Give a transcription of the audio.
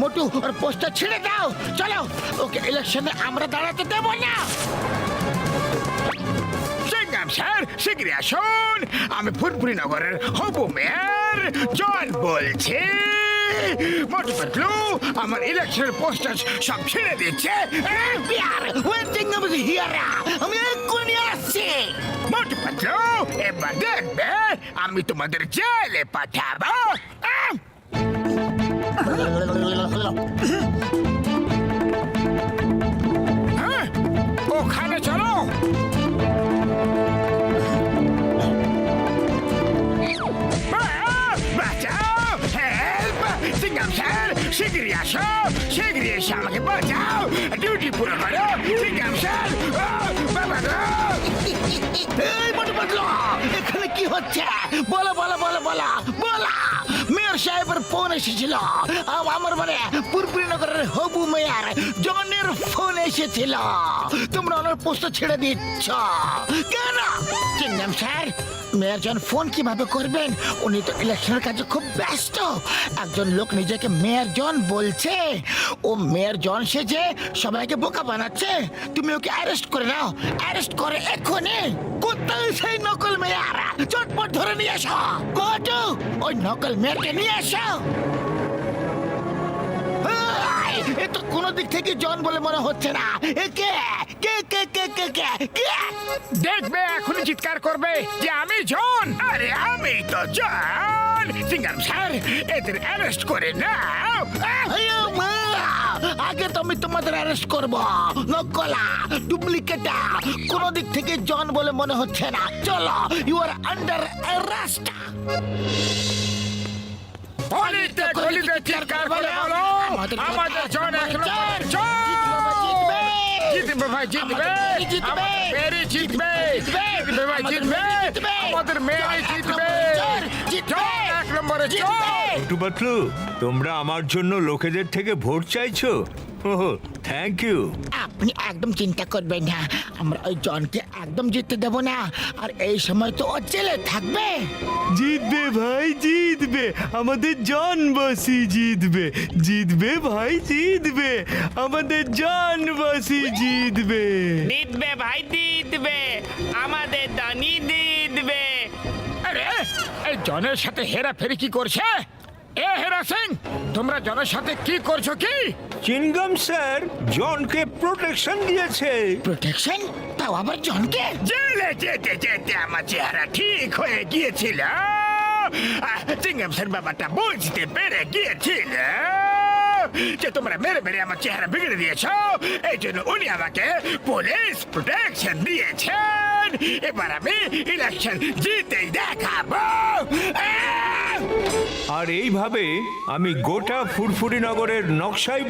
মোটু ওর পোস্টটা ছেড়ে দাও। চলো ওকে ইলেকশনে আমরা দাঁড়াতে দেবো না। সিংহাম স্যার শিগগিরি আসুন। আমি ফুরফুরি নগরের হবু মেয়র জন বলছি। মোটু পাতলু আমার ইলেকশনের পোস্টার সব ছেড়ে দিচ্ছে। বিয়ার ওয়েটিং অফ হিয়ারা আমি এক্ষুনি আসছি। মোটু পাতলু এবার দেখবে আমি তোমাদের জেলে পাঠাবো! হ্যাঁ, ওখানে চলো। শিগগিরি আসো শিগগিরি এসে আমাকে বাঁচাও। ডিউটি পুরো করো সিঙ্গাম স্যার। বাবা এখানে কি হচ্ছে? বলো বলো সাহেবের ফোন এসেছিল আমার মানে পুরপুরি নগরের হবু মেয়র জনের ফোন এসেছিল তোমরা ওনার পোস্ট ছেড়ে দিচ্ছ কেন চিন্নাম স্যার মেয়র জন ফোন কীভাবে করবেন উনি তো ইলেকশনের কাজে খুব ব্যস্ত একজন লোক নিজেকে মেয়র জন বলছে ও মেয়র জন সেজে সবাইকে বোকা বানাচ্ছে তুমি ওকে অ্যারেস্ট করে নাও অ্যারেস্ট করে এক্ষুনি কোথায় সেই নকল মেয়র চটপট ধরে নিয়ে এসো। মোটু ওই নকল মেয়রকে নিয়ে এসো। এ তো কোনো দিক থেকে জন বলে মনে হচ্ছে না। এ কে? কে কে কে কে কে কে? দেখবে এখনই চিৎকার করবে যে আমি জন। আরে আমি তো জন। সিঙ্গাম স্যার এদের অ্যারেস্ট করে নাও। আগে তো আমি তোমাদের অ্যারেস্ট করব। নকলা ডুপ্লিকেটা কোন দিক থেকে জন বলে মনে হচ্ছে না। চলো ইউ আর আন্ডার অ্যারেস্ট গলিতে গলিতে চিৎকার করে বলো আমাদের জন এক নম্বরের জিতবে ভাই জিতবে। আমাদের মেয়েরই জিতবে জিতবে। ভাই জিতবে আমাদের জিতবে। জন এক নম্বরে জন টু বাটলু তোমরা আমার জন্য লোকেদের থেকে ভোট চাইছো? ওহ থ্যাংক ইউ আপনি একদম চিন্তা করবেন না আমরা ওই জনকে একদম জিততে দেব না আর এই সময় তো ও জেলে থাকবে। জিতবে ভাই জিতবে। আমাদের জনবাসী জিতবে। জিতবে ভাই জিতবে। আমাদের জনবাসী জিতবে। জিতবে ভাই জিতবে। আমাদের দানি আরে এই জনের সাথে হেরাফেরি কি করছে? এ হেরা সিং তোমরা জনের সাথে কি করছ কি? চিনগাম স্যার জনকে প্রোটেকশন দিয়েছে। প্রোটেকশন? তাও আবার জনকে? জেলে যেতে যেতে আমার চেহারা ঠিক হয়ে গিয়েছিল। চিংগাম স্যার ব্যাপারটা বুঝতে পেরে গিয়েছিল। যে তোমরা মেরে মেরে আমার চেহারা বিগড়ে দিয়েছ এই জন্য উনি আমাকে পুলিশ প্রোটেকশন দিয়েছেন এবার আমি ইলেকশন জিতেই দেখাবো! আর এইভাবে আমি গোটা ফুরফুরি নগরের নকশাই